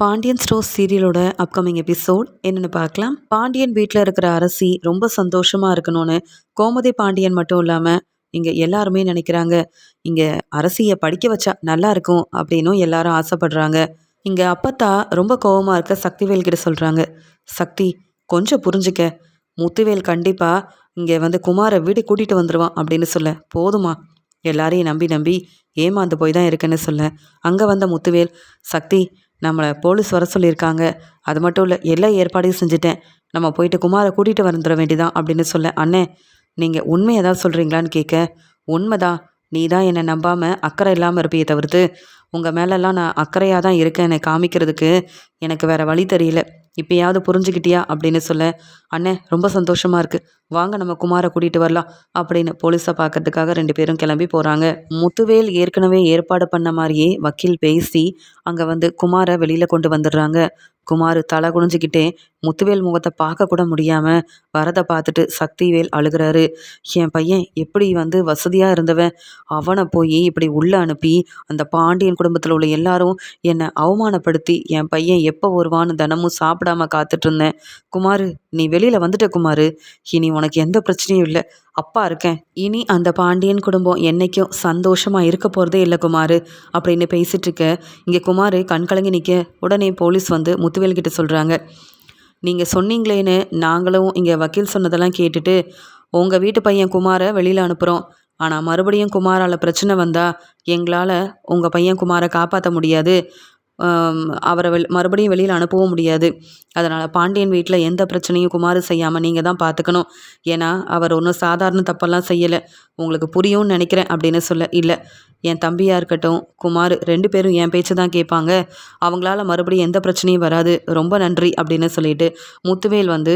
Pandian stores சீரியலோட upcoming episode என்னென்னு பார்க்கலாம். பாண்டியன் வீட்டில் இருக்கிற அரசி ரொம்ப சந்தோஷமாக இருக்கணும்னு கோமதி பாண்டியன் மட்டும் இல்லாமல் இங்கே எல்லாருமே நினைக்கிறாங்க. இங்கே அரசியை படிக்க வச்சா நல்லா இருக்கும் அப்படின்னும் எல்லாரும் ஆசைப்படுறாங்க. இங்கே அப்பத்தா ரொம்ப கோபமாக இருக்க சக்திவேல் கிட்ட சொல்கிறாங்க சக்தி கொஞ்சம் புரிஞ்சுக்க. முத்துவேல் கண்டிப்பாக இங்கே வந்து குமாரை வீடு கூட்டிகிட்டு வந்துடுவான் அப்படின்னு சொல்ல. போதுமா. எல்லாரையும் நம்பி நம்பி ஏமாந்து போய் தான் இருக்குன்னு சொல்ல. அங்கே வந்த முத்துவேல் சக்தி நம்மளை போலீஸ் வர சொல்லியிருக்காங்க. அது மட்டும் இல்லை எல்லா ஏற்பாடையும் செஞ்சுட்டேன். நம்ம போயிட்டு குமாரை கூட்டிகிட்டு வந்துட வேண்டியதான் அப்படின்னு சொல்ல அண்ணே நீங்கள் உண்மை ஏதாவது சொல்கிறீங்களான்னு கேட்க உண்மைதான். நீ தான் என்னை நம்பாமல் அக்கறை இல்லாமல் இருப்பியே தவிர்த்து உங்கள் மேலெல்லாம் நான் அக்கறையாக தான் இருக்கேன். என்னை காமிக்கிறதுக்கு எனக்கு வேறு வழி தெரியல. இப்போயாவது புரிஞ்சுக்கிட்டியா அப்படின்னு சொல்ல அண்ணே ரொம்ப சந்தோஷமாக இருக்குது வாங்க நம்ம குமாரை கூட்டிகிட்டு வரலாம் அப்படின்னு போலீஸை பார்க்கறதுக்காக ரெண்டு பேரும் கிளம்பி போகிறாங்க முத்துவேல் ஏற்கனவே ஏற்பாடு பண்ண மாதிரியே வக்கீல் பேசி அங்கே வந்து குமாரை வெளியில் கொண்டு வந்துடுறாங்க. குமார் தலை குனிஞ்சிக்கிட்டே முத்துவேல் முகத்தை பார்க்க கூட முடியாமல் வரதை பார்த்துட்டு சக்திவேல் அழுகிறாரு. என் பையன் எப்படி வந்து வசதியாக இருந்தவன் அவனை போய் இப்படி உள்ளே அனுப்பி அந்த பாண்டியன் குடும்பத்தில் உள்ள எல்லாரும் என்னை அவமானப்படுத்தி என் பையன் எப்போ வருவான்னு தினமும் சாப்பிடாம காத்துட்டு இருந்தேன் குமார் நீ வெளியில் வந்துட்ட குமார். இனி உனக்கு எந்த பிரச்சனையும் இல்லை. அப்பா இருக்கேன். இனி அந்த பாண்டியன் குடும்பம் என்னைக்கும் சந்தோஷமாக இருக்க போகிறதே இல்லை குமார். அப்படின்னு பேசிகிட்டு இருக்க இங்கே குமார் கண்கலங்கி நிற்க உடனே போலீஸ் வந்து முத்துவேல் கிட்ட சொல்கிறாங்க நீங்கள் சொன்னீங்களேன்னு நாங்களும் இங்கே வக்கீல் சொன்னதெல்லாம் கேட்டுட்டு உங்கள் வீட்டு பையன் குமாரை வெளியில் அனுப்புகிறோம் ஆனால் மறுபடியும் குமாரால் பிரச்சனை வந்தால் எங்களால் உங்கள் பையன் குமாரை காப்பாற்ற முடியாது. அவரை வெ மறுபடியும் வெளியில் அனுப்பவும் முடியாது. அதனால் பாண்டியன் வீட்டில் எந்த பிரச்சனையும் குமார் செய்யாமல் நீங்கள் தான் பார்த்துக்கணும் ஏன்னா அவர் ஒன்றும் சாதாரண தப்பெல்லாம் செய்யலை. உங்களுக்கு புரியும்னு நினைக்கிறேன் அப்படின்னு சொல்ல இல்லை. என் தம்பியாக இருக்கட்டும் குமார் ரெண்டு பேரும் என் பேச்சு தான் கேட்பாங்க. அவங்களால மறுபடியும் எந்த பிரச்சனையும் வராது. ரொம்ப நன்றி அப்படின்னு சொல்லிட்டு முத்துவேல் வந்து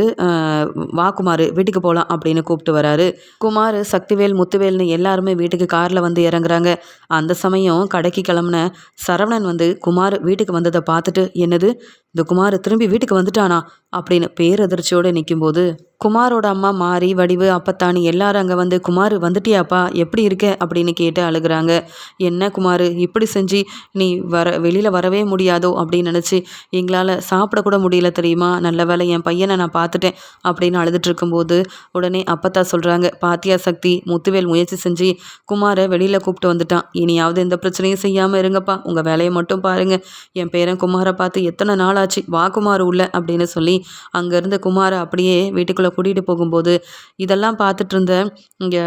வா குமார் வீட்டுக்கு போகலாம் அப்படின்னு கூப்பிட்டு வராரு. குமார் சக்திவேல் முத்துவேல்னு எல்லாருமே வீட்டுக்கு காரில் வந்து இறங்குறாங்க. அந்த சமயம் கடைக்கு கிளம்புன சரவணன் வந்து குமார் வீட்டுக்கு வந்ததை பார்த்துட்டு என்னது? இந்த குமார் திரும்பி வீட்டுக்கு வந்துட்டானா? அப்படின்னு பேரதிர்ச்சியோடு நிற்கும்போது குமாரோட அம்மா மாறி வடிவு அப்பத்தானி எல்லாரும் அங்கே வந்து குமார் வந்துட்டியாப்பா? எப்படி இருக்க? அப்படின்னு கேட்டு அழுகிறாங்க. என்ன குமார் இப்படி செஞ்சு நீ வர வெளியில் வரவே முடியாதோ? அப்படின்னு நினச்சி எங்களால் சாப்பிடக்கூட முடியல தெரியுமா? நல்ல வேலை என் பையனை நான் பார்த்துட்டேன் அப்படின்னு அழுதுட்டு இருக்கும்போது உடனே அப்பத்தா சொல்கிறாங்க பாத்தியா சக்தி முத்துவேல் முயற்சி செஞ்சு குமாரை வெளியில் கூப்பிட்டு வந்துட்டான். இனியாவது எந்த பிரச்சனையும் செய்யாமல் இருங்கப்பா. உங்கள் வேலையை மட்டும் பாருங்கள் என் பேரன் குமாரை பார்த்து எத்தனை நாள் ஆச்சு வா குமார் உள்ள அப்படின்னு சொல்லி அங்கேருந்து குமாரை அப்படியே வீட்டுக்குள்ளே கூட்டிகிட்டு போகும்போது இதெல்லாம் பார்த்துட்டு இருந்த இங்கே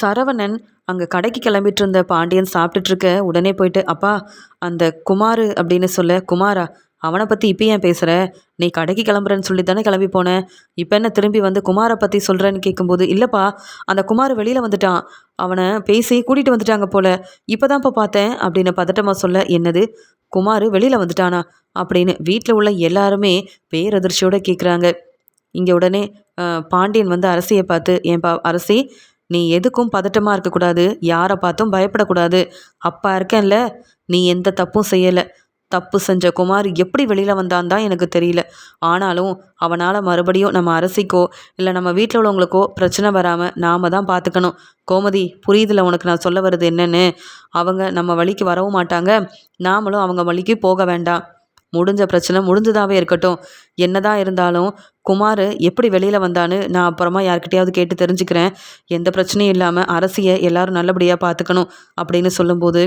சரவணன் அங்கே கடைக்கு கிளம்பிட்டு இருந்த பாண்டியன் சாப்பிட்டுட்ருக்க உடனே போயிட்டு அப்பா அந்த குமார் அப்படின்னு சொல்ல குமாரா அவனை பற்றி இப்போ ஏன் பேசுகிற நீ கடைக்கு கிளம்புறேன்னு சொல்லி தானே கிளம்பி போனேன் இப்போ என்ன திரும்பி வந்து குமாரை பற்றி சொல்கிறேன்னு கேட்கும்போது இல்லைப்பா அந்த குமார் வெளியில் வந்துட்டான். அவனை பேசி கூட்டிகிட்டு வந்துட்டாங்க போல. இப்போ தான்ப்பா பார்த்தேன் அப்படின்னு பதட்டமாக சொல்ல என்னது? குமார் வெளியில் வந்துட்டானா? அப்படின்னு வீட்டில் உள்ள எல்லாருமே பேரதிர்ச்சியோடு கேட்குறாங்க இங்கே உடனே பாண்டியன் வந்து அரசியை பார்த்து ஏன்பா அரசி நீ எதுக்கும் பதட்டமாக இருக்கக்கூடாது. யாரை பார்த்தும் பயப்படக்கூடாது. அப்பா இருக்கேன்ல நீ எந்த தப்பும் செய்யலை. தப்பு செஞ்ச குமார் எப்படி வெளியில் வந்தான் தான் எனக்கு தெரியல. ஆனாலும் அவனால் மறுபடியும் நம்ம அரசிக்கோ இல்லை நம்ம வீட்டில் உள்ளவங்களுக்கோ பிரச்சனை வராமல் நாம் தான் பார்த்துக்கணும் கோமதி புரியுதில்ல உனக்கு நான் சொல்ல வர்றது என்னென்னு? அவங்க நம்ம வழிக்கு வரவும் மாட்டாங்க. நாமளும் அவங்க வழிக்கு போக வேண்டாம். முடிஞ்ச பிரச்சனை முடிஞ்சதாகவே இருக்கட்டும். என்னதான் இருந்தாலும் குமார் எப்படி வெளியில் வந்தான்னு நான் அப்புறமா யார்கிட்டையாவது கேட்டு தெரிஞ்சுக்கிறேன். எந்த பிரச்சனையும் இல்லாமல் அரசியை எல்லாரும் நல்லபடியாக பார்த்துக்கணும் அப்படின்னு சொல்லும்போது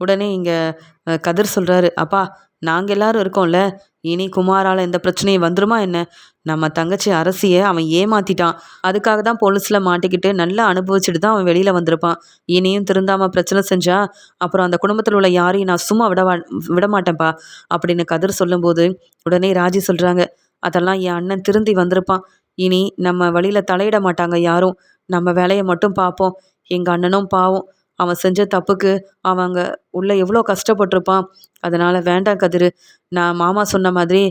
உடனே இங்கே கதிர் சொல்கிறாரு அப்பா நாங்கள் எல்லாரும் இருக்கோம்ல இனி குமாரால் எந்த பிரச்சனையும் வந்துருமா என்ன? நம்ம தங்கச்சி அரசியை அவன் ஏமாத்திட்டான். அதுக்காக தான் போலீஸில் மாட்டிக்கிட்டு நல்லா அனுபவிச்சுட்டு தான் அவன் வெளியில் வந்திருப்பான். இனியும் திருந்தாமல் பிரச்சனை செஞ்சா அப்புறம் அந்த குடும்பத்தில் உள்ள யாரையும் நான் சும்மா விட விட மாட்டேன்ப்பா அப்படின்னு கதிர் சொல்லும்போது உடனே ராஜி சொல்கிறாங்க அதெல்லாம் என் அண்ணன் திருந்தி வந்திருப்பான். இனி நம்ம வழியில் தலையிட மாட்டாங்க யாரும். நம்ம வேலையை மட்டும் பார்ப்போம். எங்கள் அண்ணனும் பாவம். அவன் செஞ்ச தப்புக்கு அவங்க உள்ளே எவ்வளோ கஷ்டப்பட்டிருப்பான். அதனால் வேண்டாம் கதிர். நான் மாமா சொன்ன மாதிரி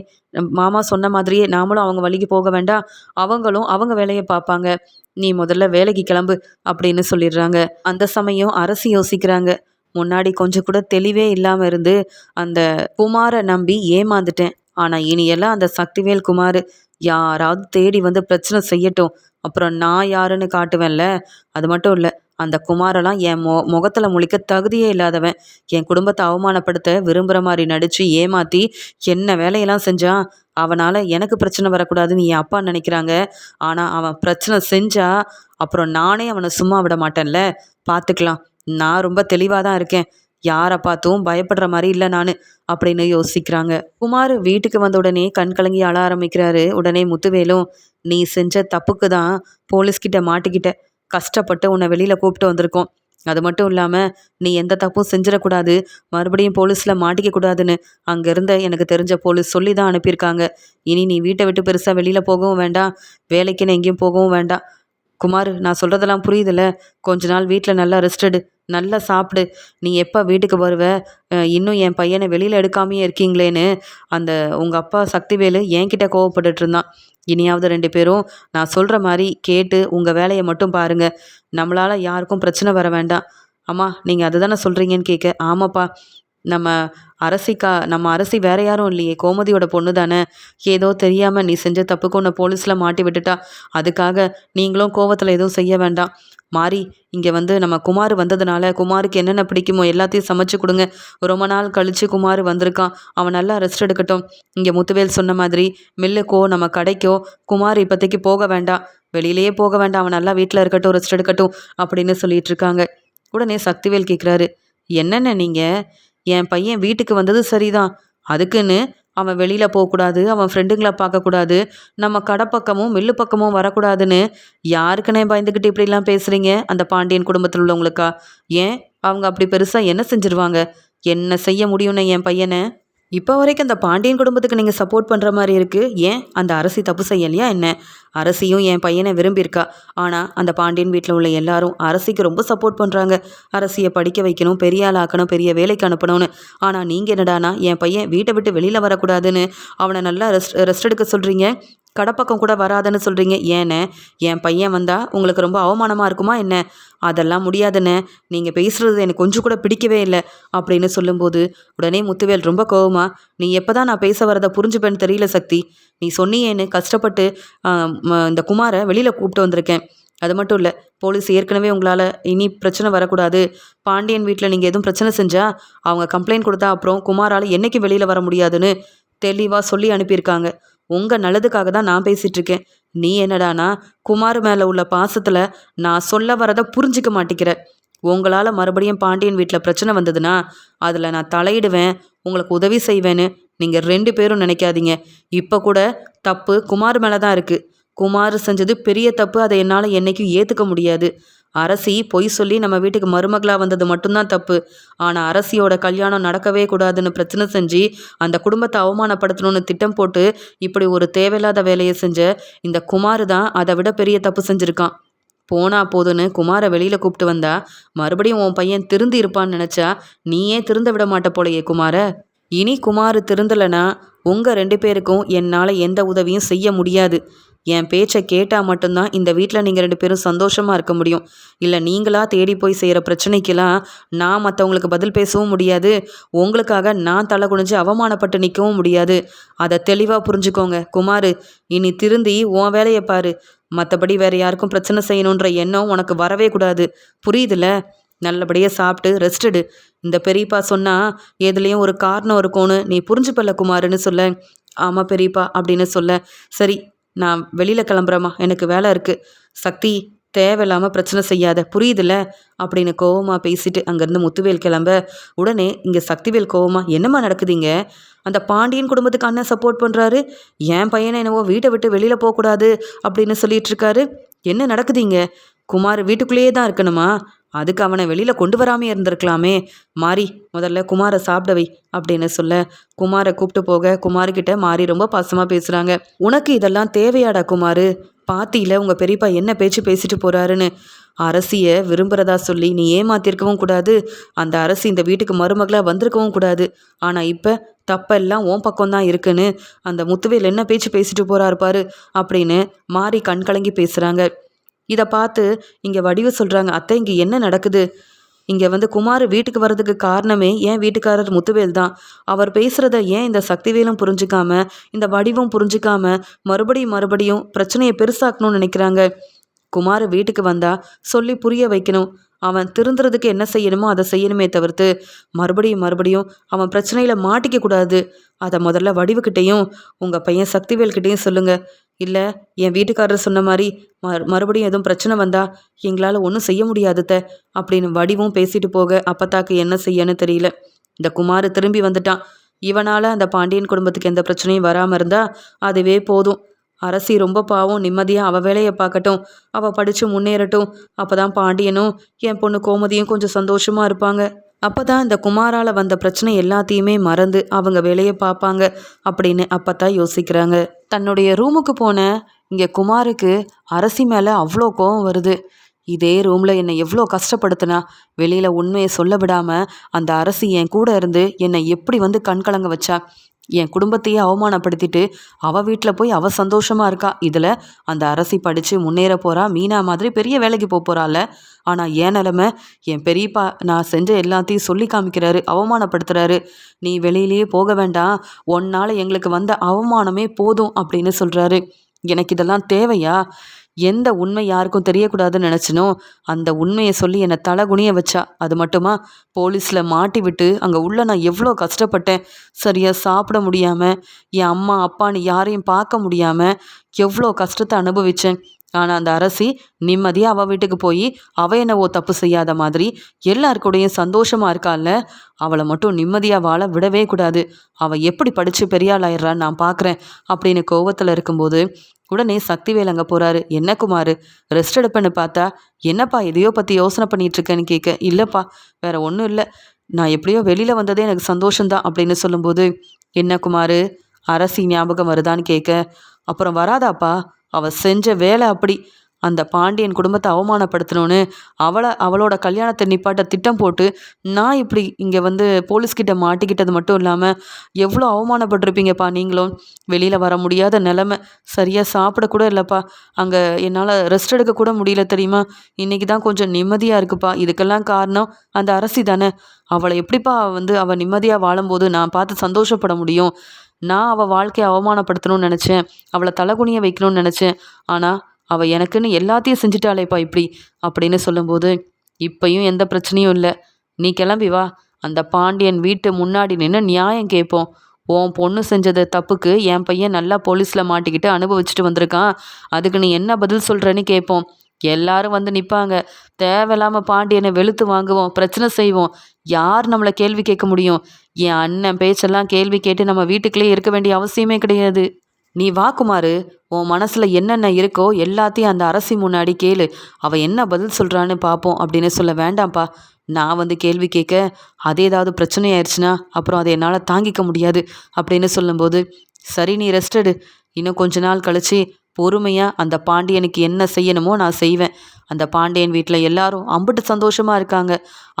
மாமா சொன்ன மாதிரியே நாமளும் அவங்க வழிக்கு போக வேண்டாம். அவங்களும் அவங்க வேலையை பார்ப்பாங்க. நீ முதல்ல வேலைக்கு கிளம்பு அப்படின்னு சொல்லிடுறாங்க. அந்த சமயம் அரசு யோசிக்கிறாங்க. முன்னாடி கொஞ்சம் கூட தெளிவே இல்லாமல் இருந்து அந்த குமாரை நம்பி ஏமாந்துட்டேன். ஆனால் இனியெல்லாம் அந்த சக்திவேல் குமார் யாராவது தேடி வந்து பிரச்சனை செய்யட்டும். அப்புறம் நான் யாருன்னு காட்டுவேன்ல? அது மட்டும் இல்லை அந்த குமாரெல்லாம் என் மொ முகத்தில் முழிக்க தகுதியே இல்லாதவன். என் குடும்பத்தை அவமானப்படுத்த விரும்புகிற மாதிரி நடித்து ஏமாற்றி என்ன வேலையெல்லாம் செஞ்சான் அவனால் எனக்கு பிரச்சனை வரக்கூடாதுன்னு என் அப்பா நினைக்கிறாங்க. ஆனால் அவன் பிரச்சனை செஞ்சா அப்புறம் நானே அவனை சும்மா விட மாட்டேன்ல. பார்த்துக்கலாம் நான் ரொம்ப தெளிவாக தான் இருக்கேன். யாரை பார்த்தும் பயப்படுற மாதிரி இல்லை நான் அப்படின்னு யோசிக்கிறாங்க. குமார் வீட்டுக்கு வந்த உடனே கண் கலங்கி அழ ஆரம்பிக்கிறாரு. உடனே முத்துவேலும் நீ செஞ்ச தப்புக்கு தான் போலீஸ்கிட்ட மாட்டிக்கிட்ட. கஷ்டப்பட்டு உன்னை வெளியில் கூப்பிட்டு வந்திருக்கோம். அது மட்டும் இல்லாமல் நீ எந்த தப்பும் செஞ்சிடக்கூடாது. மறுபடியும் போலீஸில் மாட்டிக்க கூடாதுன்னு அங்கே இருந்த எனக்கு தெரிஞ்ச போலீஸ் சொல்லி தான் அனுப்பியிருக்காங்க. இனி நீ வீட்டை விட்டு பெருசாக வெளியில் போகவும் வேண்டாம். வேலைக்குன்னு எங்கேயும் போகவும் வேண்டாம். குமார் நான் சொல்கிறதெல்லாம் புரியுதுல்ல? கொஞ்ச நாள் வீட்டில் நல்லா ரெஸ்டடு நல்லா சாப்பிடு. நீ எப்போ வீட்டுக்கு வருவ? இன்னும் என் பையனை வெளியில் எடுக்காமையே இருக்கீங்களேன்னு அந்த உங்கள் அப்பா சக்திவேலு என்கிட்ட கோவப்பட்டுட்டு இருந்தான். இனியாவது ரெண்டு பேரும் நான் சொல்கிற மாதிரி கேட்டு உங்கள் வேலையை மட்டும் பாருங்கள் நம்மளால் யாருக்கும் பிரச்சனை வர வேண்டாம். அம்மா நீங்கள் அதுதானே சொல்கிறீங்கன்னு கேட்க ஆமாப்பா. நம்ம அரசிக்கா நம்ம அரசி வேற யாரும் இல்லையே. கோமதியோட பொண்ணு தானே. ஏதோ தெரியாமல் நீ செஞ்ச தப்புக்கு உன்னை போலீஸில் மாட்டி விட்டுட்டா. அதுக்காக நீங்களும் கோவத்தில் எதுவும் செய்ய வேண்டாம். மாறி இங்கே வந்து நம்ம குமார் வந்ததுனால குமாருக்கு என்னென்ன பிடிக்குமோ எல்லாத்தையும் சமைச்சு கொடுங்க. ரொம்ப நாள் கழித்து குமார் வந்திருக்கான். அவன் நல்லா ரெஸ்ட் எடுக்கட்டும். இங்கே முத்துவேல் சொன்ன மாதிரி மில்லுக்கோ நம்ம கடைக்கோ குமார் இப்போதைக்கு போக வேண்டாம். வெளியிலேயே போக வேண்டாம். அவன் நல்லா வீட்டில் இருக்கட்டும் ரெஸ்ட் எடுக்கட்டும் அப்படின்னு சொல்லிட்டு இருக்காங்க. உடனே சக்திவேல் கேட்குறாரு என்னென்ன நீங்கள் என் பையன் வீட்டுக்கு வந்தது சரிதான். அதுக்குன்னு அவன் வெளியில் போகக்கூடாது அவன் ஃப்ரெண்டுங்களை பார்க்கக்கூடாது நம்ம கடை பக்கமும் மில்லு பக்கமும் வரக்கூடாதுன்னு யாருக்குன்னே பயந்துக்கிட்டு இப்படிலாம் பேசுகிறீங்க அந்த பாண்டியன் குடும்பத்தில் உள்ளவங்களுக்கா? ஏன்? அவங்க அப்படி பெருசாக என்ன செஞ்சிருவாங்க? என்ன செய்ய முடியும்னு என் பையனை? இப்போ வரைக்கும் அந்த பாண்டியன் குடும்பத்துக்கு நீங்கள் சப்போர்ட் பண்ணுற மாதிரி இருக்குது ஏன்? அந்த அரசி தப்பு செய்யலையா என்ன? அரசியும் என் பையனை விரும்பியிருக்கா. ஆனால் அந்த பாண்டியன் வீட்டில் உள்ள எல்லாரும் அரசிக்கு ரொம்ப சப்போர்ட் பண்ணுறாங்க அரசியை படிக்க வைக்கணும் பெரிய ஆளாக்கணும் பெரிய வேலைக்கு அனுப்பணும்னு. ஆனால் நீங்கள் என்னடானா என் பையன் வீட்டை விட்டு வெளியில் வரக்கூடாதுன்னு. அவனை நல்லா ரெஸ்ட் ரெஸ்ட் எடுக்க சொல்கிறீங்க கடப்பக்கம் கூட வராதுன்னு சொல்கிறீங்க ஏன்னு என் பையன் வந்தால் உங்களுக்கு ரொம்ப அவமானமாக இருக்குமா என்ன? அதெல்லாம் முடியாதுன்னு நீங்கள் பேசுகிறது எனக்கு கொஞ்சம் கூட பிடிக்கவே இல்லை. அப்படின்னு சொல்லும்போது உடனே முத்துவேல் ரொம்ப கோவமா நீ எப்போ தான் நான் பேச வரதை புரிஞ்சுப்பேன்னு தெரியல சக்தி. நீ சொன்னியேன்னு கஷ்டப்பட்டு இந்த குமாரை வெளியில் கூப்பிட்டு வந்திருக்கேன். அது மட்டும் இல்லை போலீஸ் ஏற்கனவே உங்களால் இனி பிரச்சனை வரக்கூடாது. பாண்டியன் வீட்டில் நீங்கள் எதுவும் பிரச்சனை செஞ்சால் அவங்க கம்ப்ளைண்ட் கொடுத்தா அப்புறம் குமாரால் என்னைக்கு வெளியில் வர முடியாதுன்னு தெளிவாக சொல்லி அனுப்பியிருக்காங்க. உங்கள் நல்லதுக்காக தான் நான் பேசிகிட்ருக்கேன் நீ என்னடானா குமார் மேலே உள்ள பாசத்தில் நான் சொல்ல வரதை புரிஞ்சிக்க மாட்டேங்கிற உங்களால் மறுபடியும் பாண்டியன் வீட்டில் பிரச்சனை வந்ததுன்னா அதில் நான் தலையிடுவேன் உங்களுக்கு உதவி செய்வேன்னு நீங்கள் ரெண்டு பேரும் நினைக்காதீங்க. இப்போ கூட தப்பு குமார் மேலே தான் இருக்குது குமார் செஞ்சது பெரிய தப்பு. அதை என்னால் என்னைக்கும் ஏற்றுக்க முடியாது. அரசி பொய் சொல்லி நம்ம வீட்டுக்கு மருமகளாக வந்தது மட்டும்தான் தப்பு. ஆனால் அரசியோட கல்யாணம் நடக்கவே கூடாதுன்னு பிரச்சனை செஞ்சு அந்த குடும்பத்தை அவமானப்படுத்தணும்னு திட்டம் போட்டு இப்படி ஒரு தேவையில்லாத வேலையை செஞ்ச இந்த குமார் தான் அதை விட பெரிய தப்பு செஞ்சுருக்கான். போனா போதுன்னு குமாரை வெளியில் கூப்பிட்டு வந்தா மறுபடியும் உன் பையன் திருந்தி இருப்பான்னு நினச்சா நீயே திருந்த விட மாட்ட போலையே குமார. இனி குமார் திருந்தலைன்னா உங்கள் ரெண்டு பேருக்கும் என்னால் எந்த உதவியும் செய்ய முடியாது. என் பேச்சை கேட்டால் மட்டும்தான் இந்த வீட்டில் நீங்கள் ரெண்டு பேரும் சந்தோஷமாக இருக்க முடியும். இல்லை நீங்களாக தேடி போய் செய்கிற பிரச்சனைக்கெல்லாம் நான் மற்றவங்களுக்கு பதில் பேசவும் முடியாது. உங்களுக்காக நான் தலை குனிஞ்சு அவமானப்பட்டு நிற்கவும் முடியாது. அதை தெளிவாக புரிஞ்சுக்கோங்க. குமார் இனி திருந்தி உன் வேலையை பாரு. மற்றபடி வேறு யாருக்கும் பிரச்சனை செய்யணுன்ற எண்ணம் உனக்கு வரவே கூடாது. புரியுதுல்ல? நல்லபடியாக சாப்பிட்டு ரெஸ்டடு இந்த பெரியப்பா சொன்னால் எதுலேயும் ஒரு காரணம் இருக்கும்னு நீ புரிஞ்சுப்பல்ல குமாருன்னு சொல்ல. ஆமாம் பெரியப்பா அப்படின்னு சொல்ல. சரி நான் வெளியில் கிளம்புறேம்மா. எனக்கு வேலை இருக்குது சக்தி தேவையில்லாமல் பிரச்சனை செய்யாத. புரியுதுல்ல? அப்படின்னு கோவமாக பேசிட்டு அங்கேருந்து முத்துவேல் கிளம்ப. உடனே இங்கே சக்திவேல் கோவமா என்னம்மா நடக்குதுங்க? அந்த பாண்டியன் குடும்பத்துக்கு அண்ணன் சப்போர்ட் பண்ணுறாரு என் பையனை என்னவோ வீட்டை விட்டு வெளியில் போகக்கூடாது அப்படின்னு சொல்லிட்டு இருக்காரு. என்ன நடக்குதுங்க குமார் வீட்டுக்குள்ளேயே தான் இருக்கணுமா? அதுக்கு அவனை வெளியில் கொண்டு வராமே இருந்திருக்கலாமே. மாறி முதல்ல குமாரை சாப்பிடவை அப்படின்னு சொல்ல குமாரை கூப்பிட்டு போக குமார்கிட்ட மாறி ரொம்ப பாசமாக பேசுகிறாங்க உனக்கு இதெல்லாம் தேவையாடா குமார்? பாத்தியில் உங்கள் பெரியப்பா என்ன பேச்சு பேசிட்டு போகிறாருன்னு அரசியை விரும்புகிறதா சொல்லி நீ ஏமாத்திருக்கவும் கூடாது. அந்த அரசி இந்த வீட்டுக்கு மருமகளாக வந்திருக்கவும் கூடாது. ஆனால் இப்போ தப்பெல்லாம் உன் பக்கம்தான் இருக்குன்னு அந்த முத்துவேல் என்ன பேச்சு பேசிட்டு போறாரு பாரு அப்படின்னு மாறி கண் கலங்கி பேசுகிறாங்க இதை பார்த்து இங்கே வடிவு சொல்கிறாங்க அத்தை இங்கே என்ன நடக்குது? இங்கே வந்து குமார் வீட்டுக்கு வர்றதுக்கு காரணமே ஏன் வீட்டுக்காரர் முத்துவேல் தான். அவர் பேசுகிறத ஏன் இந்த சக்திவேலும் புரிஞ்சுக்காம இந்த வடிவும் புரிஞ்சுக்காம மறுபடியும் மறுபடியும் பிரச்சனையை பெருசாக்கணும்னு நினைக்கிறாங்க? குமார் வீட்டுக்கு வந்தா சொல்லி புரிய வைக்கணும். அவன் திருந்துறதுக்கு என்ன செய்யணுமோ அதை செய்யணுமே தவிர்த்து மறுபடியும் மறுபடியும் அவன் பிரச்சனையில் மாட்டிக்க கூடாது. அதை முதல்ல வடிவுக்கிட்டேயும் உங்கள் பையன் சக்திவேல்கிட்டேயும் சொல்லுங்கள் இல்லை என் வீட்டுக்காரர் சொன்ன மாதிரி மறு மறுபடியும் எதுவும் பிரச்சனை வந்தா எங்களால் ஒன்றும் செய்ய முடியாதுத்த அப்படின்னு வடிவும் பேசிட்டு போக அப்பத்தாக்கு என்ன செய்யன்னு தெரியல. இந்த குமார் திரும்பி வந்துட்டான். இவனால் அந்த பாண்டியன் குடும்பத்துக்கு எந்த பிரச்சனையும் வராமல் இருந்தால் அதுவே போதும். அரசி ரொம்ப பாவம் நிம்மதியாக அவள் வேலையை பார்க்கட்டும். அவள் படித்து முன்னேறட்டும். அப்போ தான் பாண்டியனும் என் பொண்ணு கோமதியும் கொஞ்சம் சந்தோஷமாக இருப்பாங்க. அப்போ தான் இந்த குமாரால் வந்த பிரச்சனை எல்லாத்தையுமே மறந்து அவங்க வேலையை பார்ப்பாங்க அப்படின்னு அப்போ தான் யோசிக்கிறாங்க. தன்னுடைய ரூமுக்கு போன இங்கே குமாருக்கு அரசி மேலே அவ்வளோ கோவம் வருது. இதே ரூமில் என்னை எவ்வளோ கஷ்டப்படுத்தினா வெளியில் உண்மையை சொல்ல விடாமல் அந்த அரசி என் கூட இருந்து என்னை எப்படி வந்து கண்கலங்க வச்சா? என் குடும்பத்தையே அவமானப்படுத்திட்டு அவள் வீட்டில் போய் அவள் சந்தோஷமாக இருக்கா? இதில் அந்த அரசி படித்து முன்னேற போகிறா மீனா மாதிரி பெரிய வேலைக்கு போக போகிறாள் ஆனால் ஏன் நிலமை என் பெரியப்பா நான் செஞ்ச எல்லாத்தையும் சொல்லி காமிக்கிறாரு அவமானப்படுத்துகிறாரு நீ வெளியிலேயே போக வேண்டாம் ஒன்னால் எங்களுக்கு வந்த அவமானமே போதும் அப்படின்னு சொல்கிறாரு எனக்கு இதெல்லாம் தேவையா? எந்த உண்மை யாருக்கும் தெரியக்கூடாதுன்னு நினச்சினோ அந்த உண்மையை சொல்லி என்னை தலைகுனிய வச்சா. அது மட்டுமா? போலீஸில் மாட்டி விட்டு அங்கே உள்ள நான் எவ்வளோ கஷ்டப்பட்டேன். சரியாக சாப்பிட முடியாமல் என் அம்மா அப்பான்னு யாரையும் பார்க்க முடியாமல் எவ்வளோ கஷ்டத்தை அனுபவித்தேன் ஆனால் அந்த அரசி நிம்மதியாக அவள் வீட்டுக்கு போய் அவள் என்னவோ தப்பு செய்யாத மாதிரி எல்லாருக்கூடையும் சந்தோஷமாக இருக்கால அவளை மட்டும் நிம்மதியாக வாழ விடவே கூடாது. அவள் எப்படி படித்து பெரியாள் ஆயிடுறான்னு நான் பார்க்குறேன் அப்படின்னு கோவத்தில் இருக்கும்போது உடனே சக்திவேல் அங்கே போகிறாரு என்ன குமார்? ரெஸ்ட் எடுப்பேன்னு பார்த்தா என்னப்பா எதையோ பற்றி யோசனை பண்ணிகிட்டு இருக்கேன்னு கேட்க இல்லைப்பா வேற ஒன்றும் இல்லை. நான் எப்படியோ வெளியில் வந்ததே எனக்கு சந்தோஷம்தான் அப்படின்னு சொல்லும்போது என்ன குமார்? அரசி ஞாபகம் வருதான்னு கேட்க அப்புறம் வராதாப்பா? அவள் செஞ்ச வேலை அப்படி. அந்த பாண்டியன் குடும்பத்தை அவமானப்படுத்தணும்னு அவளை அவளோட கல்யாணத்தை நிப்பாட்ட திட்டம் போட்டு நான் இப்படி இங்கே வந்து போலீஸ்கிட்ட மாட்டிக்கிட்டது மட்டும் இல்லாமல் எவ்வளோ அவமானப்பட்டிருப்பீங்கப்பா நீங்களும்? வெளியில் வர முடியாத நிலமை. சரியாக சாப்பிடக்கூட இல்லைப்பா. அங்கே என்னால் ரெஸ்ட் எடுக்க கூட முடியல தெரியுமா? இன்றைக்கி தான் கொஞ்சம் நிம்மதியாக இருக்குப்பா. இதுக்கெல்லாம் காரணம் அந்த அரசி தானே. அவளை எப்படிப்பா வந்து அவள் நிம்மதியாக வாழும்போது நான் பார்த்து சந்தோஷப்பட முடியும்? நான் அவள் வாழ்க்கையை அவமானப்படுத்தணும்னு நினச்சேன். அவளை தலைகுனிய வைக்கணும்னு நினச்சேன். ஆனால் அவள் எனக்குன்னு எல்லாத்தையும் செஞ்சிட்டாளேப்பா இப்படி அப்படின்னு சொல்லும்போது இப்பையும் எந்த பிரச்சனையும் இல்லை. நீ கிளம்பி வா. அந்த பாண்டியன் வீட்டு முன்னாடி நின்று நியாயம் கேட்போம். உன் பொண்ணு செஞ்சது தப்புக்கு என் பையன் நல்லா போலீஸில் மாட்டிக்கிட்டு அனுபவிச்சுட்டு வந்திருக்கான். அதுக்கு நீ என்ன பதில் சொல்கிறேன்னு கேட்போம். எல்லாரும் வந்து நிற்பாங்க தேவையில்லாமல் பாண்டியனை வெளுத்து வாங்குவோம். பிரச்சனை செய்வோம். யார் நம்மளை கேள்வி கேட்க முடியும்? என் அண்ணன் பேச்செல்லாம் கேள்வி கேட்டு நம்ம வீட்டுக்குள்ளே இருக்க வேண்டிய அவசியமே கிடையாது. நீ வா குமாரு உன் மனசில் என்னென்ன இருக்கோ எல்லாத்தையும் அந்த அரசி முன்னாடி கேளு. அவள் என்ன பதில் சொல்கிறான்னு பார்ப்போம் அப்படின்னு சொல்ல வேண்டாம்ப்பா. நான் வந்து கேள்வி கேட்க அது ஏதாவது பிரச்சனை ஆயிடுச்சுன்னா அப்புறம் அதை என்னால் தாங்கிக்க முடியாது அப்படின்னு சொல்லும்போது சரி நீ ரெஸ்டடு இன்னும் கொஞ்ச நாள் கழித்து பொறுமையாக அந்த பாண்டியனுக்கு என்ன செய்யணுமோ நான் செய்வேன். அந்த பாண்டியன் வீட்டில் எல்லாரும் அம்பிட்டு சந்தோஷமாக இருக்காங்க.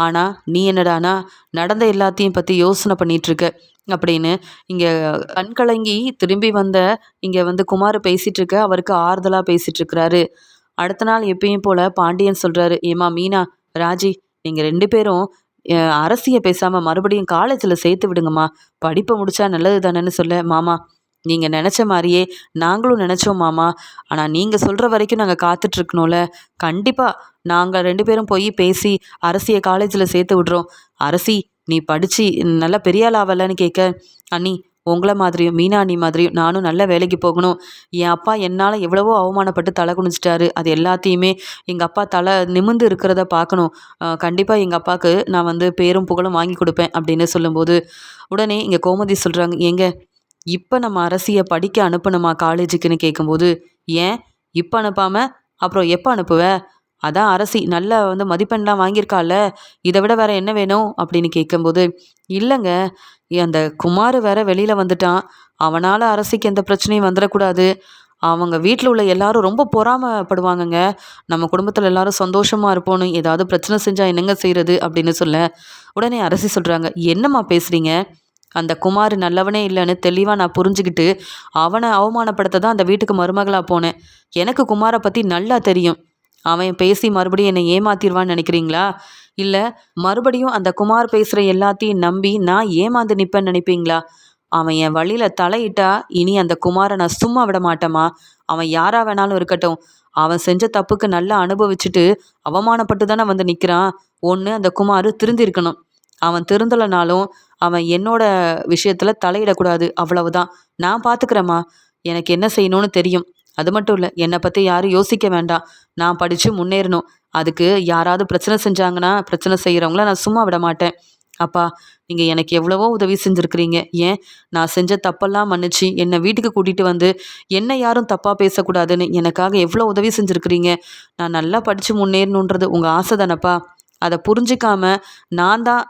ஆனால் நீ என்னடானா நடந்த எல்லாத்தையும் பற்றி யோசனை பண்ணிகிட்ருக்க அப்படின்னு இங்கே கண்கலங்கி திரும்பி வந்த இங்கே வந்து குமார் பேசிகிட்டு இருக்க அவருக்கு ஆறுதலாக பேசிகிட்டு இருக்கிறாரு அடுத்த நாள் எப்பயும் போல் பாண்டியன் சொல்கிறாரு ஏமா மீனா ராஜி நீங்கள் ரெண்டு பேரும் அரசியை பேசாமல் மறுபடியும் காலேஜில் சேர்த்து விடுங்கம்மா. படிப்பை முடித்தா நல்லது தானேன்னு சொல்ல மாமா. நீங்கள் நினச்ச மாதிரியே நாங்களும் நினச்சோம் மாமா. ஆனால் நீங்கள் சொல்கிற வரைக்கும் நாங்கள் காத்துட்ருக்கணும்ல கண்டிப்பாக நாங்கள் ரெண்டு பேரும் போய் பேசி அரசியை காலேஜில் சேர்த்து விடுறோம். அரசி நீ படித்து நல்லா பெரிய ஆளாவலன்னு கேட்க அண்ணி உங்களை மாதிரியும் மீனா அண்ணி மாதிரியும் நானும் நல்ல வேலைக்கு போகணும். என் அப்பா என்னால் எவ்வளவோ அவமானப்பட்டு தலை குனிச்சிட்டாரு அது எல்லாத்தையுமே எங்கள் அப்பா தலை நிமிந்து இருக்கிறத பார்க்கணும். கண்டிப்பாக எங்கள் அப்பாவுக்கு நான் வந்து பேரும் புகழும் வாங்கி கொடுப்பேன் அப்படின்னு சொல்லும்போது உடனே இங்கே கோமதி சொல்கிறாங்க எங்க இப்போ நம்ம அரசியை படிக்க அனுப்பணுமா காலேஜுக்குன்னு கேட்கும்போது ஏன்? இப்போ அனுப்பாமல் அப்புறம் எப்போ அனுப்புவ? அதான் அரசி நல்ல வந்து மதிப்பெண்லாம் வாங்கியிருக்கால இதை விட வேற என்ன வேணும்? அப்படின்னு கேட்கும்போது இல்லைங்க அந்த குமார் வேற வெளியில் வந்துட்டான். அவனால் அரசிக்கு எந்த பிரச்சனையும் வந்துடக்கூடாது. அவங்க வீட்டில் உள்ள எல்லாரும் ரொம்ப பொறாமப்படுவாங்கங்க. நம்ம குடும்பத்தில் எல்லாரும் சந்தோஷமாக இருப்போன்னு ஏதாவது பிரச்சனை செஞ்சால் என்னங்க செய்கிறது அப்படின்னு சொல்ல உடனே அரசி சொல்கிறாங்க என்னம்மா பேசுகிறீங்க அந்த குமார் நல்லவனே இல்லைன்னு தெளிவாக நான் புரிஞ்சுக்கிட்டு அவனை அவமானப்படுத்த தான் அந்த வீட்டுக்கு மருமகளாக போனேன். எனக்கு குமாரை பற்றி நல்லா தெரியும். அவன் பேசி மறுபடியும் என்னை ஏமாத்திடுவான்னு நினைக்கிறீங்களா? இல்லை மறுபடியும் அந்த குமார் பேசுகிற எல்லாத்தையும் நம்பி நான் ஏமாந்து நிற்பேன்னு நினைப்பீங்களா? அவன் என் வழியில் தலையிட்டா இனி அந்த குமாரை நான் சும்மா விட மாட்டேமா அவன் யாரா வேணாலும் இருக்கட்டும். அவன் செஞ்ச தப்புக்கு நல்லா அனுபவிச்சுட்டு அவமானப்பட்டு தானே வந்து நிற்கிறான் ஒன்று அந்த குமார் திருந்திருக்கணும். அவன் திருந்தலைனாலும் அவன் என்னோட விஷயத்தில் தலையிடக்கூடாது. அவ்வளவுதான். நான் பார்த்துக்கிறேம்மா எனக்கு என்ன செய்யணும்னு தெரியும். அது மட்டும் இல்லை என்னை பற்றி யாரும் யோசிக்க வேண்டாம். நான் படித்து முன்னேறணும். அதுக்கு யாராவது பிரச்சனை செஞ்சாங்கன்னா பிரச்சனை செய்கிறவங்கள நான் சும்மா விட மாட்டேன். அப்பா நீங்கள் எனக்கு எவ்வளவோ உதவி செஞ்சுருக்கிறீங்க. ஏன்? நான் செஞ்ச தப்பெல்லாம் மன்னிச்சு என்னை வீட்டுக்கு கூட்டிகிட்டு வந்து என்னை யாரும் தப்பாக பேசக்கூடாதுன்னு எனக்காக எவ்வளோ உதவி செஞ்சுருக்கிறீங்க? நான் நல்லா படித்து முன்னேறணுன்றது உங்கள் ஆசை தானப்பா. அதை புரிஞ்சிக்காம நான் தான்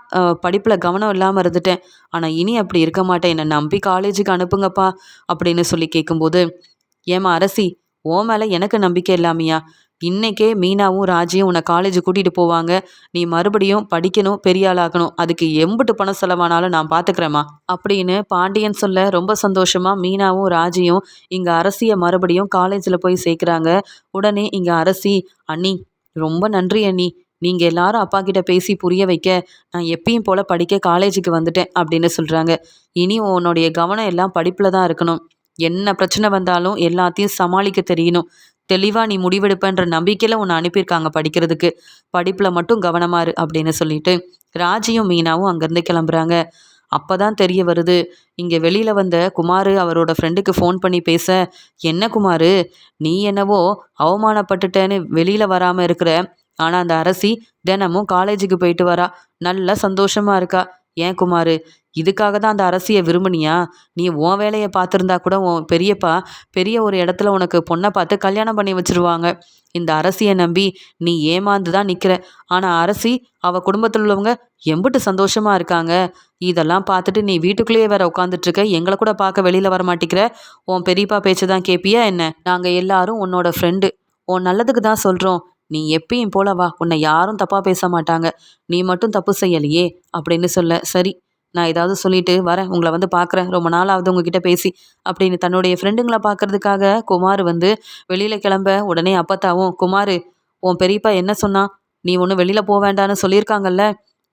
படிப்பில் கவனம் இல்லாமல் இருந்துட்டேன். ஆனால் இனி அப்படி இருக்க மாட்டேன். என்னை நம்பி காலேஜுக்கு அனுப்புங்கப்பா அப்படின்னு சொல்லி கேட்கும்போது ஏமா அரசி ஓ மேலே எனக்கு நம்பிக்கை இல்லாமையா இன்னைக்கே மீனாவும் ராஜியும் உன்னை காலேஜ் கூட்டிகிட்டு போவாங்க. நீ மறுபடியும் படிக்கணும் பெரிய ஆளாகணும். அதுக்கு எம்பிட்டு பணம் செலவானாலும் நான் பார்த்துக்கிறேம்மா அப்படின்னு பாண்டியன் சொல்ல ரொம்ப சந்தோஷமா மீனாவும் ராஜியும் இங்கே அரசியை மறுபடியும் காலேஜில் போய் சேர்க்குறாங்க. உடனே இங்கே அரசி அண்ணி ரொம்ப நன்றி அண்ணி. நீங்கள் எல்லாரும் அப்பா கிட்ட பேசி புரிய வைக்க நான் எப்பயும் போல் படிக்க காலேஜுக்கு வந்துட்டேன் அப்படின்னு சொல்கிறாங்க இனி உன்னுடைய கவனம் எல்லாம் படிப்பில் தான் இருக்கணும். என்ன பிரச்சனை வந்தாலும் எல்லாத்தையும் சமாளிக்க தெரியணும். தெளிவாக நீ முடிவெடுப்பன்ற நம்பிக்கையில் உன்னை அனுப்பியிருக்காங்க படிக்கிறதுக்கு. படிப்பில் மட்டும் கவனமாரு அப்படின்னு சொல்லிட்டு ராஜியும் மீனாவும் அங்கேருந்து கிளம்புறாங்க. அப்போ தான் தெரிய வருது இங்கே வெளியில் வந்த குமார் அவரோட ஃப்ரெண்டுக்கு ஃபோன் பண்ணி பேச என்ன குமார் நீ என்னவோ அவமானப்பட்டுட்டேன்னு வெளியில் வராமல் இருக்கிற ஆனால் அந்த அரசி தினமும் காலேஜுக்கு போயிட்டு வரா. நல்ல சந்தோஷமாக இருக்கா. ஏன் குமார் இதுக்காக தான் அந்த அரசியை விரும்புனியா? நீ உன் வேலையை பார்த்துருந்தா கூட உன் பெரியப்பா பெரிய ஒரு இடத்துல உனக்கு பொண்ணை பார்த்து கல்யாணம் பண்ணி வச்சுருவாங்க. இந்த அரசியை நம்பி நீ ஏமாந்து தான் நிற்கிற ஆனால் அரசி அவள் குடும்பத்தில் உள்ளவங்க எம்பிட்டு சந்தோஷமாக இருக்காங்க. இதெல்லாம் பார்த்துட்டு நீ வீட்டுக்குள்ளேயே வேற உட்காந்துட்ருக்க எங்களை கூட பார்க்க வெளியில் வர மாட்டேங்கிற உன் பெரியப்பா பேச்சு தான் கேட்பியா என்ன? நாங்கள் எல்லாரும் உன்னோட ஃப்ரெண்டு உன் நல்லதுக்கு தான் சொல்கிறோம் நீ எப்பயும் போல வா உன்னை யாரும் தப்பாக பேச மாட்டாங்க. நீ மட்டும் தப்பு செய்யலையே அப்படின்னு சொல்ல. சரி நான் ஏதாவது சொல்லிட்டு வரேன் உங்களை வந்து பார்க்குறேன் ரொம்ப நாள் ஆகுது உங்ககிட்ட பேசி அப்படின்னு தன்னுடைய ஃப்ரெண்டுங்களை பார்க்கறதுக்காக குமார் வந்து வெளியில் கிளம்ப உடனே அப்பத்தாவும் குமார் உன் பெரியப்பா என்ன சொன்னா? நீ ஒன்றும் வெளியில் போக வேண்டான்னு சொல்லியிருக்காங்கல்ல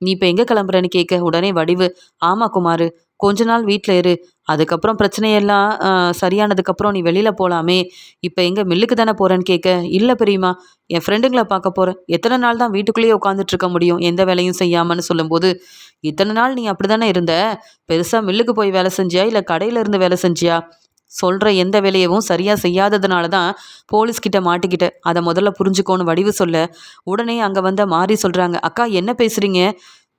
நீ இப்போ எங்கே கிளம்புறேன்னு கேட்க உடனே வடிவு ஆமாம் குமார் கொஞ்ச நாள் வீட்டில் இரு அதுக்கப்புறம் பிரச்சனையெல்லாம் சரியானதுக்கப்புறம் நீ வெளியில் போகலாமே இப்போ எங்கே மில்லுக்கு தானே போகிறேன்னு கேட்க இல்லை பெரியம்மா என் ஃப்ரெண்டுங்களை பார்க்க போகிறேன் எத்தனை நாள் தான் வீட்டுக்குள்ளேயே உட்காந்துட்டு இருக்க முடியும் எந்த வேலையும் செய்யாமன்னு சொல்லும்போது? இத்தனை நாள் நீ அப்படி தானே இருந்த? பெருசாக மில்லுக்கு போய் வேலை செஞ்சியா? இல்லை கடையில் இருந்து வேலை செஞ்சியா? சொல்கிற எந்த வேலையவும் சரியாக செய்யாததுனால தான் போலீஸ்கிட்ட மாட்டிக்கிட்ட. அதை முதல்ல புரிஞ்சுக்கோன்னு வடிவு சொல்ல. உடனே அங்கே வந்த மாறி சொல்கிறாங்க அக்கா என்ன பேசுகிறீங்க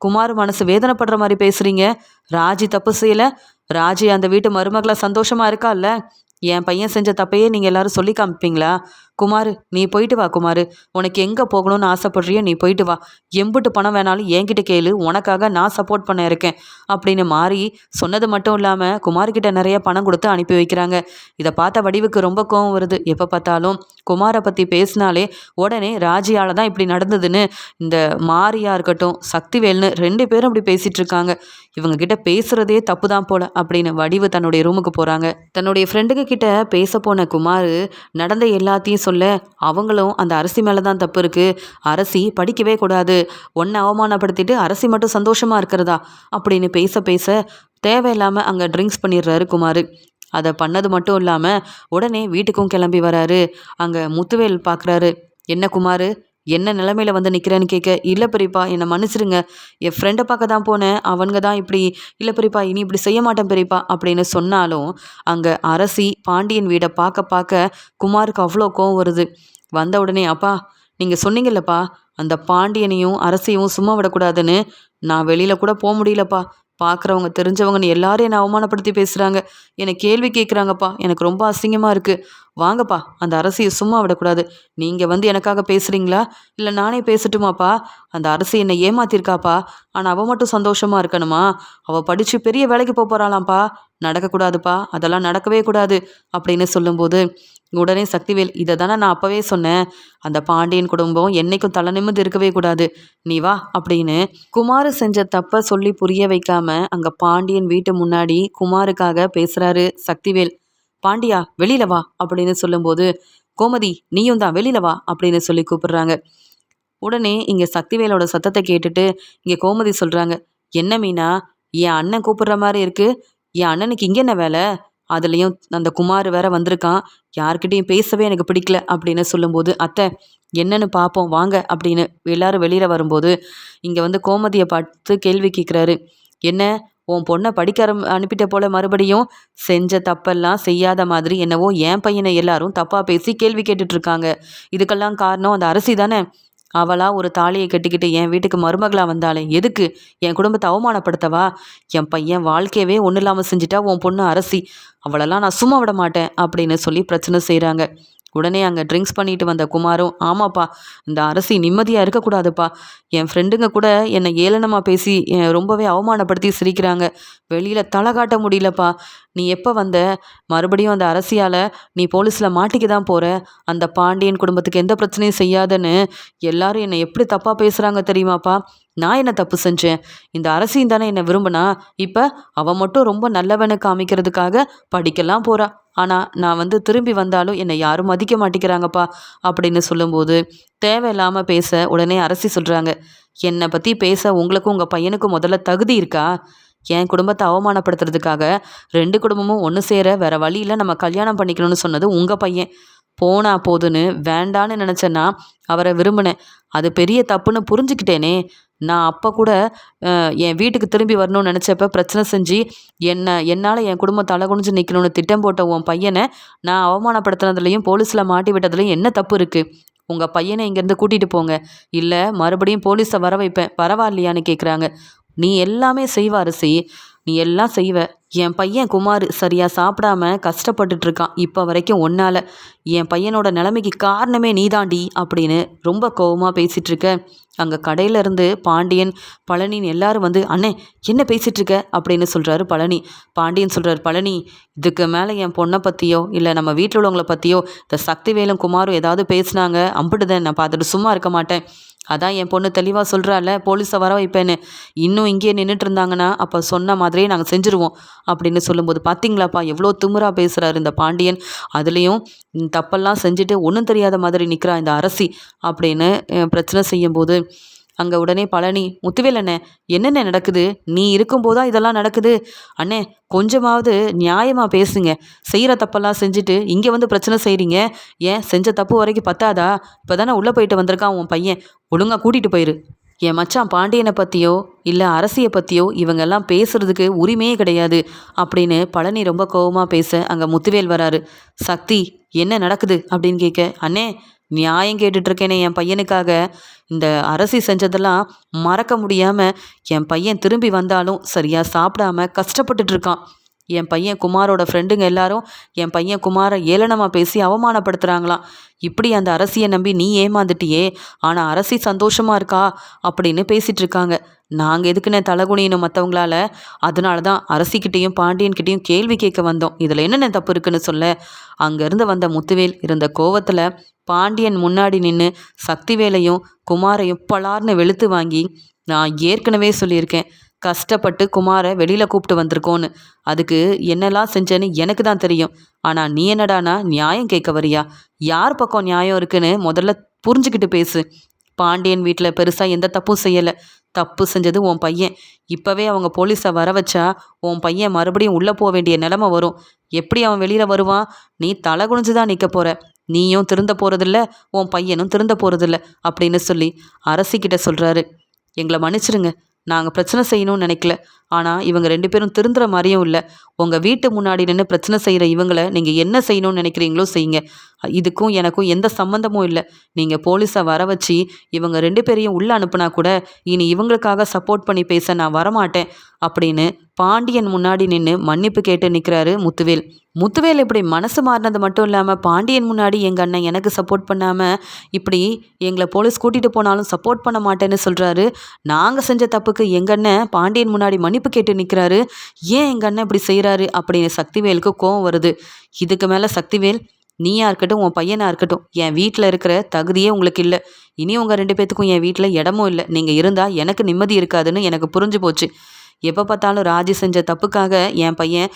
குமார் மனசு வேதனைப்படுற மாதிரி பேசுகிறீங்க ராஜி தப்பு செய்யலை. ராஜி அந்த வீட்டு மருமகளை சந்தோஷமாக இருக்கால்ல? என் பையன் செஞ்ச தப்பையே நீங்கள் எல்லாரும் சொல்லி காமிப்பீங்களா? குமார் நீ போயிட்டு வா குமார். உனக்கு எங்கே போகணும்னு ஆசைப்படுறியோ நீ போயிட்டு வா. எம்பிட்டு பணம் வேணாலும் என்கிட்ட கேளு. உனக்காக நான் சப்போர்ட் பண்ண இருக்கேன். அப்படின்னு மாறி சொன்னது மட்டும் இல்லாமல் குமார்கிட்ட நிறைய பணம் கொடுத்து அனுப்பி வைக்கிறாங்க. இதை பார்த்த வடிவுக்கு ரொம்ப கோவம் வருது. எப்போ பார்த்தாலும் குமாரை பற்றி பேசினாலே உடனே ராஜியால் தான் இப்படி நடந்ததுன்னு இந்த மாரியாக இருக்கட்டும் சக்திவேல்னு ரெண்டு பேரும் இப்படி பேசிகிட்டு இருக்காங்க. இவங்க கிட்ட பேசுகிறதே தப்பு தான் போல அப்படின்னு வடிவு தன்னுடைய ரூமுக்கு போகிறாங்க தன்னுடைய ஃப்ரெண்டுங்க கிட்ட பேச போன குமார் நடந்த எல்லாத்தையும் சொல்ல அவங்களும் அந்த அரசி மேலே தான் தப்பு இருக்குது அரசி படிக்கவே கூடாது. ஒன்றை அவமானப்படுத்திட்டு அரசி மட்டும் சந்தோஷமாக இருக்கிறதா? அப்படின்னு பேச பேச தேவையில்லாமல் அங்கே ட்ரிங்க்ஸ் பண்ணிடுறாரு குமார். அதை பண்ணது மட்டும் இல்லாமல் உடனே வீட்டுக்கும் கிளம்பி வராரு. அங்கே முத்துவேல் பார்க்குறாரு என்ன குமார்? என்ன நிலமையில வந்து நிற்கிறேன்னு கேட்க இல்லை பெரியப்பா என்னை மன்னிச்சிருங்க. என் ஃப்ரெண்டை பார்க்க தான் போனேன். அவனுங்க தான் இப்படி இல்லை பெரியப்பா இனி இப்படி செய்ய மாட்டேன் பெரியப்பா அப்படின்னு சொன்னாலும் அங்கே அரசி பாண்டியன் வீடை பார்க்க பார்க்க குமாருக்கு அவ்வளோ கோவம் வருது. வந்த உடனே அப்பா நீங்கள் சொன்னீங்கல்லப்பா அந்த பாண்டியனையும் அரசியும் சும்மா விடக்கூடாதுன்னு நான் வெளியில் கூட போக முடியலப்பா. பார்க்குறவங்க தெரிஞ்சவங்கன்னு எல்லாரும் என்னை அவமானப்படுத்தி பேசுகிறாங்க என்னை கேள்வி கேட்குறாங்கப்பா எனக்கு ரொம்ப அசிங்கமாக இருக்குது வாங்கப்பா அந்த அரசியை சும்மா விடக்கூடாது. நீங்கள் வந்து எனக்காக பேசுகிறீங்களா இல்லை நானே பேசட்டுமாப்பா? அந்த அரசி என்னை ஏமாத்திருக்காப்பா? ஆனால் அவள் மட்டும் சந்தோஷமாக இருக்கணுமா? அவள் படித்து பெரிய வேலைக்கு போக போகிறாளாம்ப்பா நடக்கக்கூடாதுப்பா. அதெல்லாம் நடக்கவே கூடாது அப்படின்னு சொல்லும்போது உடனே சக்திவேல் இதை தானே நான் அப்போவே சொன்னேன். அந்த பாண்டியன் குடும்பம் என்னைக்கும் தலை நிமிந்து இருக்கவே கூடாது. நீ வா அப்படின்னு குமார் செஞ்ச தப்பை சொல்லி புரிய வைக்காம அங்கே பாண்டியன் வீட்டு முன்னாடி குமாருக்காக பேசுகிறாரு சக்திவேல். பாண்டியா வெளியில வா அப்படின்னு சொல்லும்போது கோமதி நீயும் தான் வெளியில வா அப்படின்னு சொல்லி கூப்பிடுறாங்க. உடனே இங்கே சக்திவேலோட சத்தத்தை கேட்டுட்டு இங்கே கோமதி சொல்கிறாங்க என்ன மீனா என் அண்ணன் கூப்பிடுற மாதிரி இருக்கு? என் அண்ணனுக்கு இங்கே என்ன வேலை? அதுலேயும் அந்த குமார் வேற வந்திருக்கான். யார்கிட்டையும் பேசவே எனக்கு பிடிக்கல அப்படின்னு சொல்லும்போது அத்தை என்னன்னு பார்ப்போம் வாங்க அப்படின்னு எல்லாரும் வெளியில் வரும்போது இங்கே வந்து கோமதியை பார்த்து கேள்வி கேட்குறாரு என்ன உன் பொண்ணை படிக்க அனுப்பிட்ட போல மறுபடியும் செஞ்ச தப்பெல்லாம் செய்யாத மாதிரி என்னவோ என் பையனை எல்லாரும் தப்பாக பேசி கேள்வி கேட்டுட்ருக்காங்க இதுக்கெல்லாம் காரணம் அந்த அரசி தானே? அவளா ஒரு தாலியை கட்டிக்கிட்டு என் வீட்டுக்கு மருமகளாக வந்தாளே. எதுக்கு? என் குடும்பத்தை அவமானப்படுத்தவா? என் பையன் வாழ்க்கையவே ஒன்றும் இல்லாமல் செஞ்சுட்டா உன் பொண்ணு அரசி. அவளெல்லாம் நான் சும்மா விட மாட்டேன் அப்படின்னு சொல்லி பிரச்சனை செய்கிறாங்க உடனே அங்கே ட்ரிங்க்ஸ் பண்ணிட்டு வந்த குமாரும் ஆமாப்பா இந்த அரசி நிம்மதியாக இருக்கக்கூடாதுப்பா. என் ஃப்ரெண்டுங்க கூட என்னை ஏளனமாக பேசி ரொம்பவே அவமானப்படுத்தி சிரிக்கிறாங்க. வெளியில் தலை காட்ட முடியலப்பா. நீ எப்போ வந்த? மறுபடியும் அந்த அரசியால் நீ போலீஸில் மாட்டிக்க தான் போகிற அந்த பாண்டியன் குடும்பத்துக்கு எந்த பிரச்சனையும் செய்யாதன்னு எல்லாரும் என்னை எப்படி தப்பாக பேசுகிறாங்க தெரியுமாப்பா? நான் என்ன தப்பு செஞ்சேன்? இந்த அரசியும் தானே என்னை விரும்பினா? இப்போ அவன் மட்டும் ரொம்ப நல்லவனு காமிக்கிறதுக்காக படிக்கலாம் போகிறா ஆனால் நான் வந்து திரும்பி வந்தாலும் என்னை யாரும் மதிக்க மாட்டேங்கிறாங்கப்பா அப்படின்னு சொல்லும்போது தேவையில்லாமல் பேச உடனே அரசி சொல்கிறாங்க என்னை பற்றி பேச உங்களுக்கும் உங்கள் பையனுக்கும் முதல்ல தகுதி இருக்கா? என் குடும்பத்தை அவமானப்படுத்துறதுக்காக ரெண்டு குடும்பமும் ஒன்று சேர வேற வழியில் நம்ம கல்யாணம் பண்ணிக்கணும்னு சொன்னது உங்கள் பையன். போனா போதுன்னு வேண்டான்னு நினச்சேன்னா அவரை விரும்பினேன். அது பெரிய தப்புன்னு புரிஞ்சுக்கிட்டேனே. நான் அப்போ கூட என் வீட்டுக்கு திரும்பி வரணும்னு நினச்சப்ப பிரச்சனை செஞ்சு என்னை என்னால் என் குடும்பம் தலை குனிஞ்சு நிற்கணும்னு திட்டம் போட்ட உன் பையனை நான் அவமானப்படுத்துனதுலையும் போலீஸில் மாட்டி விட்டதுலையும் என்ன தப்பு இருக்குது உங்கள் பையனை இங்கேருந்து கூட்டிகிட்டு போங்க. இல்லை மறுபடியும் போலீஸை வர வைப்பேன். பரவாயில்லையான்னு கேட்குறாங்க நீ எல்லாமே செய்வ அரிசி நீ எல்லாம் செய்வ. என் பையன் குமார் சரியாக சாப்பிடாம கஷ்டப்பட்டுட்டு இருக்கான் இப்போ வரைக்கும் ஒன்னால் என் பையனோட நிலைமைக்கு காரணமே நீதாண்டி அப்படின்னு ரொம்ப கோபமாக பேசிகிட்டு இருக்க. அங்கே கடையிலேருந்து பாண்டியன் பழனின்னு எல்லாரும் வந்து அண்ணே என்ன பேசிகிட்டு இருக்க? அப்படின்னு சொல்கிறாரு பழனி. பாண்டியன் சொல்கிறார் பழனி இதுக்கு மேலே என் பொண்ணை பற்றியோ இல்லை நம்ம வீட்டில் உள்ளவங்களை பற்றியோ இந்த சக்திவேலும் குமாரும் ஏதாவது பேசுனாங்க அம்பிட்டுதான். நான் பார்த்துட்டு சும்மா இருக்க மாட்டேன். அதான் என் பொண்ணு தெளிவாக சொல்கிறாள் போலீஸை வர வைப்பேன்னு. இன்னும் இங்கேயே நின்றுட்டு இருந்தாங்கன்னா அப்போ சொன்ன மாதிரியே நாங்கள் செஞ்சுருவோம் அப்படின்னு சொல்லும்போது பார்த்தீங்களாப்பா எவ்வளோ திமுறா பேசுகிறாரு இந்த பாண்டியன். அதுலேயும் தப்பெல்லாம் செஞ்சுட்டு ஒன்றும் தெரியாத மாதிரி நிற்கிறா இந்த அரசி அப்படின்னு பிரச்சனை செய்யும்போது அங்கே உடனே பழனி முத்துவேல் அண்ணே என்னென்ன நடக்குது? நீ இருக்கும்போதா இதெல்லாம் நடக்குது? அண்ணே கொஞ்சமாவது நியாயமாக பேசுங்க. செய்கிற தப்பெல்லாம் செஞ்சுட்டு இங்கே வந்து பிரச்சனை செய்கிறீங்க ஏன்? செஞ்ச தப்பு வரைக்கும் பத்தாதா? இப்போ தானே உள்ளே போயிட்டு வந்திருக்கான் உன் பையன். ஒழுங்காக கூட்டிகிட்டு போயிரு. என் மச்சான் பாண்டியனை பற்றியோ இல்லை அரசியை பற்றியோ இவங்கெல்லாம் பேசுறதுக்கு உரிமையே கிடையாது அப்படின்னு பழனி ரொம்ப கோபமாக பேச அங்கே முத்துவேல் வராரு. சக்தி என்ன நடக்குது? அப்படின்னு கேட்க அண்ணே நியாயம் கேட்டுட்ருக்கேனே என் பையனுக்காக. இந்த அரசி செஞ்சதெல்லாம் மறக்க முடியாமல் என் பையன் திரும்பி வந்தாலும் சரியாக சாப்பிடாம கஷ்டப்பட்டுட்டு இருக்கான் என் பையன் குமாரோட ஃப்ரெண்டுங்க எல்லாரும் என் பையன் குமாரை ஏளனமாக பேசி அவமானப்படுத்துகிறாங்களாம் இப்படி அந்த அரசியை நம்பி நீ ஏமாந்துட்டியே ஆனால் அரசி சந்தோஷமாக இருக்கா அப்படின்னு பேசிகிட்டு இருக்காங்க நாங்கள் எதுக்குன்னு தலகுனியணும் மற்றவங்களால அதனால தான் அரசிக்கிட்டேயும் பாண்டியன்கிட்டேயும் கேள்வி கேட்க வந்தோம். இதில் என்னென்ன தப்பு இருக்குன்னு சொல்ல? அங்கேருந்து வந்த முத்துவேல் இருந்த கோவத்தில் பாண்டியன் முன்னாடி நின்று சக்திவேலையும் குமாரையும் பலார்னு வெளுத்து வாங்கி நான் ஏற்கனவே சொல்லியிருக்கேன் கஷ்டப்பட்டு குமாரை வெளியில் கூப்பிட்டு வந்திருக்கோன்னு. அதுக்கு என்னெல்லாம் செஞ்சேன்னு எனக்கு தான் தெரியும். ஆனால் நீ என்னடானா நியாயம் கேட்க வரியா? யார் பக்கம் நியாயம் இருக்குன்னு முதல்ல புரிஞ்சுக்கிட்டு பேசு. பாண்டியன் வீட்டில் பெருசாக எந்த தப்பும் செய்யலை. தப்பு செஞ்சது உன் பையன். இப்போவே அவங்க போலீஸை வர வச்சா உன் பையன் மறுபடியும் உள்ளே போக வேண்டிய நிலமை வரும். எப்படி அவன் வெளியில் வருவான்? நீ தலை குனிஞ்சு தான் நிற்க போகிற நீயும் திருந்த போகிறதில்ல உன் பையனும் திருந்த போகிறதில்ல அப்படின்னு சொல்லி அரசிக்கிட்ட சொல்கிறாரு எங்களை மன்னிச்சிருங்க நாங்கள் பிரச்சனை செய்யணும்னு நினைக்கல. ஆனால் இவங்க ரெண்டு பேரும் திருந்துற மாதிரியும் இல்லை. உங்கள் வீட்டு முன்னாடி நின்று பிரச்சனை செய்கிற இவங்களை நீங்கள் என்ன செய்யணும்னு நினைக்கிறீங்களோ செய்யுங்க. இதுக்கும் எனக்கும் எந்த சம்மந்தமும் இல்லை. நீங்கள் போலீஸை வர வச்சு இவங்க ரெண்டு பேரையும் உள்ளே அனுப்புனா கூட இனி இவங்களுக்காக சப்போர்ட் பண்ணி பேச நான் வரமாட்டேன் அப்படின்னு பாண்டியன் முன்னாடி நின்று மன்னிப்பு கேட்டு நிற்கிறாரு முத்துவேல். முத்துவேல் இப்படி மனசு மாறினது மட்டும் இல்லாமல் பாண்டியன் முன்னாடி எங்கள் அண்ணன் எனக்கு சப்போர்ட் பண்ணாமல் இப்படி எங்களை போலீஸ் கூட்டிகிட்டு போனாலும் சப்போர்ட் பண்ண மாட்டேன்னு சொல்கிறாரு நாங்கள் செஞ்ச தப்புக்கு எங்கள் அண்ணன் பாண்டியன் முன்னாடி மன்னிப்பு கேட்டு நிற்கிறாரு ஏன் எங்கள் அண்ணன் இப்படி செய்கிறாரு அப்படின்னு சக்திவேலுக்கு கோவம் வருது. இதுக்கு மேலே சக்திவேல் நீயா இருக்கட்டும் உன் பையனாக இருக்கட்டும் என் வீட்டில் இருக்கிற தகுதியே உங்களுக்கு இல்லை. இனி உங்கள் ரெண்டு பேத்துக்கும் என் வீட்டில் இடமும் இல்லை. நீங்கள் இருந்தால் எனக்கு நிம்மதி இருக்காதுன்னு எனக்கு புரிஞ்சு போச்சு. எப்போ பார்த்தாலும் ராஜி செஞ்ச தப்புக்காக என் பையன்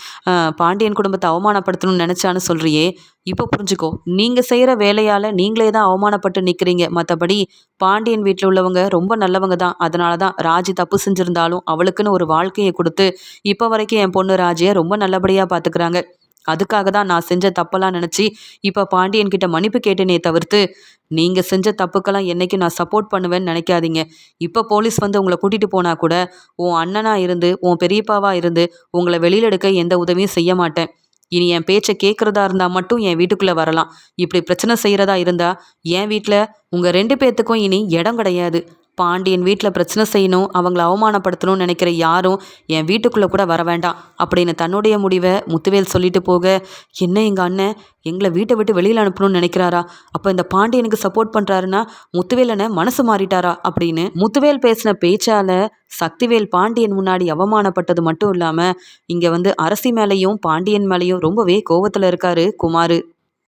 பாண்டியன் குடும்பத்தை அவமானப்படுத்தணும்னு நினச்சான்னு சொல்கிறியே இப்போ புரிஞ்சுக்கோ நீங்கள் செய்கிற வேலையால் நீங்களே தான் அவமானப்பட்டு நிற்கிறீங்க மற்றபடி பாண்டியன் வீட்டில் உள்ளவங்க ரொம்ப நல்லவங்க தான். அதனால தான் ராஜி தப்பு செஞ்சுருந்தாலும் அவளுக்குன்னு ஒரு வாழ்க்கையை கொடுத்து இப்போ வரைக்கும் என் பொண்ணு ராஜியை ரொம்ப நல்லபடியாக பார்த்துக்கிறாங்க அதுக்காக தான் நான் செஞ்ச தப்பெல்லாம் நினச்சி இப்போ பாண்டியன் கிட்ட மன்னிப்பு கேட்டேனே தவிர்த்து நீங்கள் செஞ்ச தப்புக்கெல்லாம் என்றைக்கும் நான் சப்போர்ட் பண்ணுவேன்னு நினைக்காதீங்க. இப்போ போலீஸ் வந்து உங்களை கூட்டிகிட்டு போனால் கூட உன் அண்ணனாக இருந்து உன் பெரியப்பாவாக இருந்து உங்களை வெளியில் எடுக்க எந்த உதவியும் செய்ய மாட்டேன். இனி என் பேச்சை கேட்குறதா இருந்தால் மட்டும் என் வீட்டுக்குள்ளே வரலாம். இப்படி பிரச்சனை செய்கிறதா இருந்தால் என் வீட்டில் உங்கள் ரெண்டு பேர்த்துக்கும் இனி இடம் கிடையாது. பாண்டியன் வீட்டில் பிரச்சனை செய்யணும் அவங்கள அவமானப்படுத்தணும்னு நினைக்கிற யாரும் என் வீட்டுக்குள்ளே கூட வர வேண்டாம் அப்படின்னு தன்னுடைய முடிவை முத்துவேல் சொல்லிட்டு போக என்ன எங்கள் அண்ணன் எங்களை வீட்டை விட்டு வெளியில் அனுப்பணும்னு நினைக்கிறாரா? அப்போ இந்த பாண்டியனுக்கு சப்போர்ட் பண்ணுறாருன்னா முத்துவேலனை மனசு மாறிட்டாரா அப்படின்னு முத்துவேல் பேசின பேச்சால் சக்திவேல் பாண்டியன் முன்னாடி அவமானப்பட்டது மட்டும் இல்லாமல் இங்கே வந்து அரசி மேலேயும் பாண்டியன் மேலேயும் ரொம்பவே கோவத்தில் இருக்காரு குமார்.